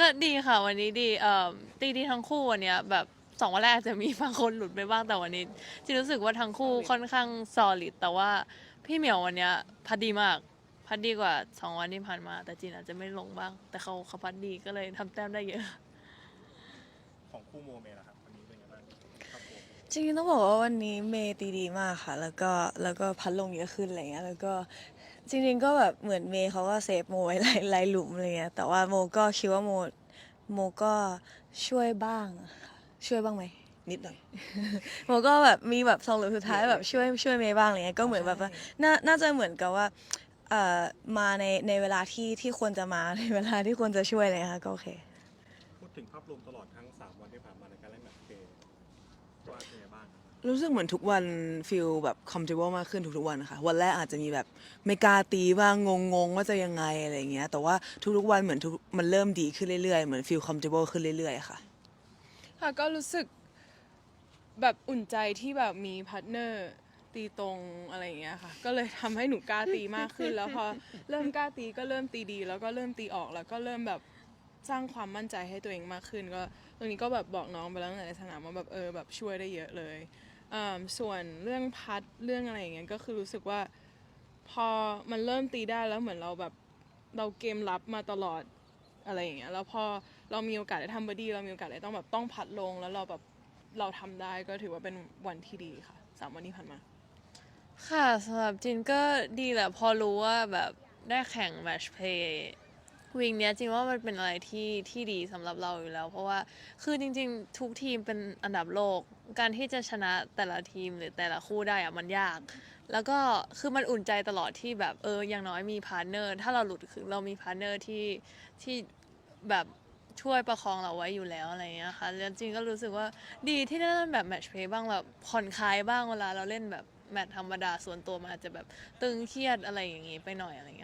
ก็ดีค่ะวันนี้ดีเอ่อตีดีทั้งคู่วันเนี้ยแบบสองวันแรกอาจจะมีบางคนหลุดไปบ้างแต่วันนี้จีรู้สึกว่าทั้งคู่ค่อนข้างซอลิดแต่ว่าพี่เหมียววันเนี้ยพัดดีมาก พัดดีกว่าสองวันที่ผ่านมา แต่จีนอาจจะไม่ลงบ้าง แต่เขาเขาพัดดีก็เลยทำแต้มได้เยอะ ของคู่โมเมล่ะครับวันนี้เป็นไงบ้างครับผมจริงๆต้องบอกว่าวันนี้เมย์ตีดีมากค่ะ แล้วก็แล้วก็พัดลงเยอะขึ้นอะไรเงี้ยแล้วก็ จริงๆก็แบบเหมือนเมย์เขาก็เซฟโมไว้หลายหลายหลุมอะไรเงี้ยแต่ว่าโมก็คิดว่าโมโมก็ช่วยบ้างค่ะช่วยบ้างไหม นิดหน่อย โมก็แบบมีแบบสองหลุมสุดท้ายแบบช่วยช่วยเมย์บ้างอะไรเงี้ยก็เหมือนแบบว่าน่าน่าจะเหมือนกับว่าเอ่อมาในในเวลาที่ที่ควรจะมาในเวลาที่ควรจะช่วยอะไรเลยค่ะก็โอเค พูดถึงภาพรวมตลอดทั้ง 3 วันที่ผ่านมาในการเล่นแมตช์เพลย์ว่าเป็นไงบ้าง รู้สึกเหมือนทุกวันฟีลแบบ comfortable มากขึ้นทุกๆวันนะคะวันแรกอาจจะมีแบบไม่กล้าตีบ้างงงๆว่าจะยังไงอะไรอย่างเงี้ยแต่ว่าทุกๆวันเหมือนทุกมันเริ่มดีขึ้นเรื่อยๆเหมือนฟีล comfortable ขึ้นเรื่อยๆค่ะ ค่ะก็รู้สึกแบบอุ่นใจที่แบบมีพาร์ทเนอร์ตีตรงอะไรอย่างเงี้ยค่ะ ก็เลยทำให้หนูกล้าตีมากขึ้น แล้วพอเริ่มกล้าตีก็เริ่มตีดี แล้วก็เริ่มตีออกแล้วก็เริ่มแบบ สร้างความมั่นใจให้ตัวเองมากขึ้น ก็ตรงนี้ก็แบบบอกน้องไปแล้วในสนามว่าแบบเออแบบช่วยได้เยอะเลยอ่าส่วนเรื่องพัดเรื่องอะไรอย่างเงี้ยก็คือรู้สึกว่าพอมันเริ่มตีได้แล้วเหมือนเราแบบเราเกมรับมาตลอดอะไรอย่างเงี้ยแล้วพอเรามีโอกาสได้ทำบอดี้เรามีโอกาสได้ต้องแบบต้องพัดลงแล้วเราแบบเราทำได้ก็ถือว่าเป็นวันที่ดีค่ะสามวันที่ผ่านมา ค่ะสำหรับจินก็ดีแหละพอรู้ว่าแบบได้แข่งแมชเพย์ วิงเนี้ยจริงว่ามันเป็นอะไรที่ที่ดีสำหรับเราอยู่แล้ว เพราะว่าคือจริง ๆ ทุกทีมเป็นอันดับโลก การที่จะชนะแต่ละทีมหรือแต่ละคู่ได้อะมันยาก แล้วก็คือมันอุ่นใจตลอดที่แบบเอออย่างน้อยมีพาร์เนอร์ ถ้าเราหลุดคือเรามีพาร์เนอร์ที่ที่แบบช่วยประคองเราไว้อยู่แล้วอะไรเงี้ยค่ะแล้วจริงก็รู้สึกว่าดีที่ได้เล่นแบบแมตช์เพย์บ้างแบบผ่อนคลายบ้างเวลาเราเล่นแบบแมตช์ธรรมดาส่วนตัวมันอาจจะแบบตึงเครียดอะไรอย่างงี้ไปหน่อยอะไรเงี้ย